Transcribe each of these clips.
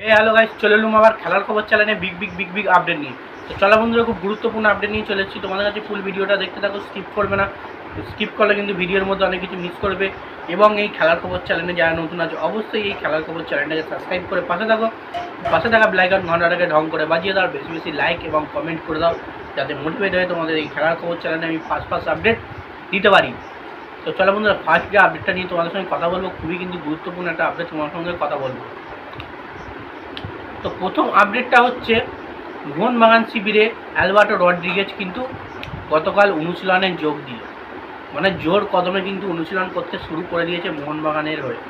এই hello guys চলে এলুম আবার খেলার খবর চ্যানেলে big big big big update নিয়ে। তো চলা বন্ধুরা, খুব গুরুত্বপূর্ণ আপডেট নিয়ে চলে এসেছি। তোমাদের কাছে ফুল ভিডিওটা দেখতে থাকো স্কিপ করবে না। স্কিপ করলে কিন্তু ভিডিওর মধ্যে অনেক কিছু মিস করবে। এবং এই খেলার খবর চ্যানেলে যারা নতুন আছে, অবশ্যই এই খেলার খবর চ্যানেলটাকে সাবস্ক্রাইব করে পাশে থাকো। পাশে থাকা ব্লাইকন ঘন্টাটাকে ঢং করে বাজিয়ে দাও বেশি বেশি লাইক এবং কমেন্ট করে দাও, যাতে মোটিভেট হয়ে তোমাদের এই খেলার খবর চ্যানেলে আমি ফার্স্ট ফার্স্ট আপডেট দিতে পারি। তো চলো বন্ধুরা ফার্স্ট যে আপডেটটা নিয়ে তোমাদের সঙ্গে কথা বলব, খুবই কিন্তু গুরুত্বপূর্ণ একটা আপডেট তোমার সঙ্গে কথা বলব। তো প্রথম আপডেটটা হচ্ছে মোহনবাগান শিবিরে অ্যালবার্টো রড্রিগেজ কিন্তু গতকাল অনুশীলনে যোগ দিল মানে জোর কদমে কিন্তু অনুশীলন করতে শুরু করে দিয়েছে মোহনবাগানের হয়ে।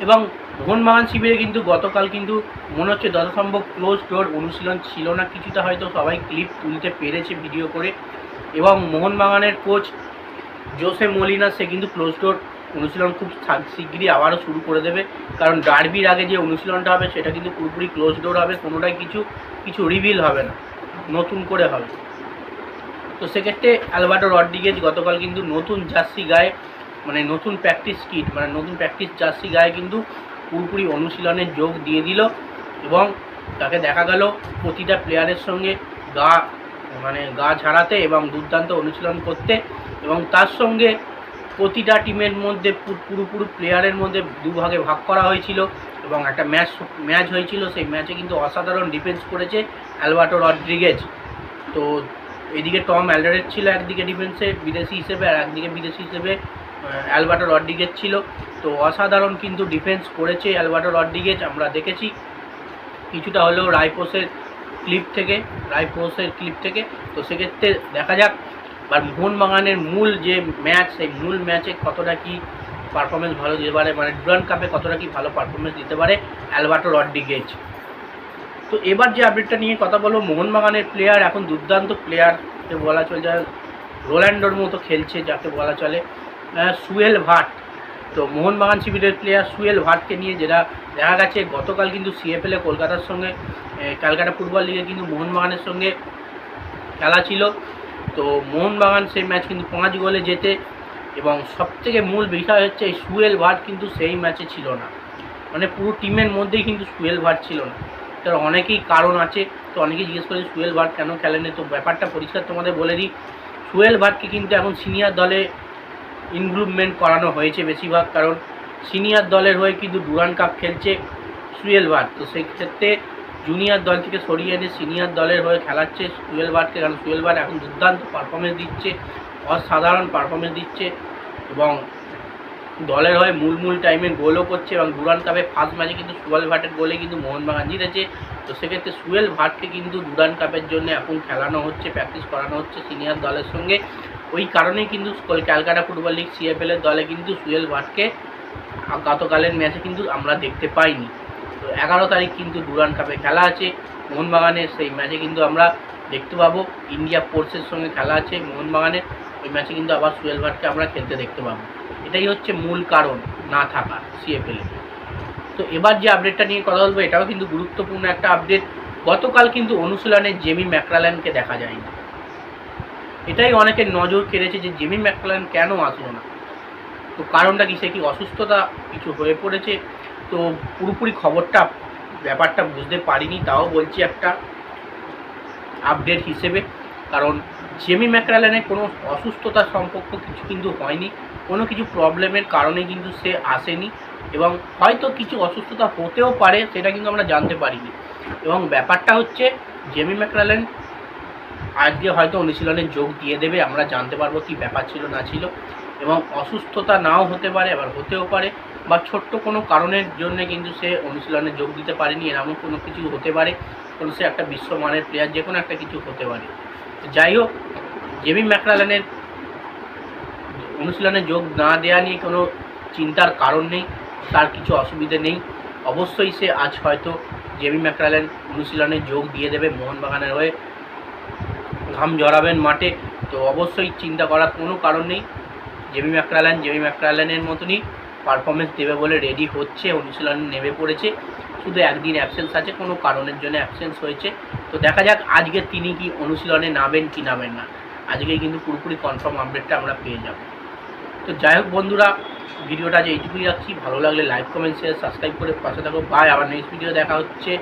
এবং মোহনবাগান শিবিরে কিন্তু গতকাল কিন্তু মনে হচ্ছে যত সম্ভব ক্লোজ ডোর অনুশীলন ছিল না। কিছুটা হয়তো সবাই ক্লিপ তুলতে পেরেছে ভিডিও করে। এবং মোহনবাগানের কোচ জোসে মলিনা, সে কিন্তু ক্লোজ ডোর অনুশীলন খুব শা- শিগগিরই আবারও শুরু করে দেবে। কারণ ডার্বির আগে যে অনুশীলনটা হবে, সেটা কিন্তু পুরোপুরি ক্লোজ ডোর হবে, কোনোটাই কিছু কিছু রিভিল হবে না। নতুন করে হবে। তো সেক্ষেত্রে অ্যালবার্টো রড্রিগেজ গতকাল কিন্তু নতুন জার্সি গায়ে মানে নতুন প্র্যাকটিস কিট মানে নতুন প্র্যাকটিস জার্সি গায়ে কিন্তু পুরোপুরি অনুশীলনে যোগ দিয়ে দিল এবং তাকে দেখা গেল প্রতিটা প্লেয়ারের সঙ্গে গা মানে গা ঝাড়াতে এবং দুর্দান্ত অনুশীলন করতে এবং তার সঙ্গে প্রতিটা টিমের মধ্যে পুরোপুরি প্লেয়ারের মধ্যে দুভাগে ভাগ করা হয়েছিল এবং একটা ম্যাচ ম্যাচ হয়েছিল। সেই ম্যাচে কিন্তু অসাধারণ ডিফেন্স করেছে অ্যালবার্টো রড্রিগেজ। তো এদিকে টম অ্যালডারেট ছিল একদিকে ডিফেন্সে বিদেশি হিসেবে, আর একদিকে বিদেশি হিসেবে অ্যালবার্টো রড্রিগেজ ছিল। তো অসাধারণ কিন্তু ডিফেন্স করেছে অ্যালবার্টো রড্রিগেজ। আমরা দেখেছি কিছুটা হলেও রায়পোসের ক্লিপ থেকে রায়পোসের ক্লিপ থেকে। তো সেক্ষেত্রে দেখা যাক আর মোহনবাগানের মূল যে ম্যাচ সেই মূল ম্যাচে কতটা কি পারফরমেন্স ভালো দিতে পারে? মানে ডুরান কাপে কতটা কি ভালো পারফরমেন্স দিতে পারে? অ্যালবার্টো রড্রিগেজ তো এবার যে আপডেটটা নিয়ে কথা বলব, মোহনবাগানের প্লেয়ার এখন দুর্দান্ত প্লেয়ার বলা চলে যা রোল্যান্ডোর মতো খেলছে যাকে বলা চলে সুয়েল ভাট। তো মোহনবাগান শিবিরের প্লেয়ার সুয়েল ভাটকে নিয়ে যেটা দেখা গেছে, গতকাল কিন্তু সিএফএলে কলকাতার সঙ্গে ক্যালকাটা ফুটবল লিগে কিন্তু মোহনবাগানের সঙ্গে খেলা ছিল। তো মোহনবাগান সেই ম্যাচ কিন্তু পাঁচ গোলে জেতে এবং সবথেকে মূল বিষয় হচ্ছে এই সুয়েল ভাট কিন্তু সেই ম্যাচে ছিল না। মানে পুরো টিমের মধ্যেই কিন্তু সুয়েল ভাট ছিল না। তার অনেকেই কারণ আছে, তো অনেকেই জিজ্ঞেস করে সুয়েল ভাট কেন খেলেনি? তো ব্যাপারটা পরিষ্কার তোমাদের বলে দিই, সুয়েল ভাটকে কিন্তু এখন সিনিয়র দলে ইনভলভমেন্ট করানো হয়েছে বেশিরভাগ, কারণ সিনিয়র দলের হয়ে কিন্তু ডুরান কাপ খেলছে সুয়েল ভাট। তো সেই ক্ষেত্রে জুনিয়র দল থেকে সরিয়ে এনে সিনিয়র দলের হয়ে খেলাচ্ছে। সুয়েল ভাটকে কারণ সুয়েল ভাট এখন দুর্দান্ত পারফরমেন্স দিচ্ছে, অসাধারণ পারফরমেন্স দিচ্ছে এবং দলের হয়ে মূল মূল টাইমে গোলও করছে এবং ডুরান কাপে ফার্স্ট ম্যাচে কিন্তু সুয়েল ভাটের গোলে কিন্তু মোহনবাগান জিতেছে। তো সেক্ষেত্রে সুয়েল ভাটকে কিন্তু ডুরান কাপের জন্য এখন খেলানো হচ্ছে প্র্যাকটিস করানো হচ্ছে সিনিয়র দলের সঙ্গে। ওই কারণেই কিন্তু ক্যালকাটা ফুটবল লিগ সিএফএলের দলে কিন্তু সুয়েল ভাটকে গতকালের ম্যাচে কিন্তু আমরা দেখতে পাইনি। তো এগারো তারিখ কিন্তু ডুরান কাপে খেলা আছে। মোহনবাগানের সেই ম্যাচে কিন্তু আমরা দেখতে পাবো। ইন্ডিয়া ফোর্সের সঙ্গে খেলা আছে মোহনবাগানের। ওই ম্যাচে কিন্তু আবার সুয়েল ভাটকে আমরা খেলতে দেখতে পাবো। এটাই হচ্ছে মূল কারণ না থাকা সিএফএল তো এবার যে আপডেটটা নিয়ে কথা বলব, এটাও কিন্তু গুরুত্বপূর্ণ একটা আপডেট গতকাল কিন্তু অনুশীলনে জেমি ম্যাকরাল্যান্ডকে দেখা যায়নি। এটাই অনেকের নজর কেড়েছে যে জেমি ম্যাকরাল্যান্ড কেন আসলো না? তো কারণটা কি, সে কি অসুস্থতা কিছু হয়ে পড়েছে? তো পুরোপুরি খবরটা, ব্যাপারটা বুঝতে পারিনি, তাও বলছি একটা আপডেট হিসেবে। কারণ জেমি ম্যাকরাল্যানের কোনো অসুস্থতার সম্পর্ক কিছু কিন্তু হয়নি। কোনো কিছু প্রবলেমের কারণে কিন্তু সে আসেনি। এবং হয়তো কিছু অসুস্থতা হতেও পারে, সেটা কিন্তু আমরা জানতে পারিনি। এবং ব্যাপারটা হচ্ছে জেমি ম্যাকরালেন আজকে হয়তো অনুশীলনে যোগ দিয়ে দেবে, আমরা জানতে পারব কি ব্যাপার ছিল, না ছিল। এবং অসুস্থতা নাও হতে পারে, আবার হতেও পারে। বা ছোট্ট কোনো কারণের জন্য কিন্তু সে অনুশীলনে যোগ দিতে পারেনি এরকম কোনো কিছু হতে পারে, কোনো সে একটা বিশ্বমানের প্লেয়ার যে কোনো একটা কিছু হতে পারে। যাই হোক জেমি ম্যাকরালেনের অনুশীলনে যোগ না দেওয়া নিয়ে কোনো চিন্তার কারণ নেই, তার কিছু অসুবিধে নেই। অবশ্যই সে আজ হয়তো জেমি ম্যাকরালেন অনুশীলনে যোগ দিয়ে দেবে, মোহনবাগানের হয়ে ঘাম জড়াবেন মাঠে, তো অবশ্যই চিন্তা করার কোনো কারণ নেই। জেমি ম্যাকরালেন জেমি ম্যাকরালেনের মতনই। পারফরমেন্স দেবে বলে রেডি হচ্ছে, অনুশীলনে নেমে পড়েছে। শুধু একদিন অ্যাবসেন্স আছে, কোনো কারণের জন্য অ্যাবসেন্স হয়েছে। তো দেখা যাক আজকে তিনি কি অনুশীলনে নামেন কি নামেন না। আজকে কিন্তু পুরোপুরি কনফার্ম আপডেটটা আমরা পেয়ে যাব। তো যাই হোক বন্ধুরা ভিডিওটা যে এইটুকুই রাখছি। ভালো লাগলে লাইক কমেন্ট শেয়ার সাবস্ক্রাইব করে পাশে থাকো। বাই আবার নেক্সট ভিডিও দেখা হচ্ছে।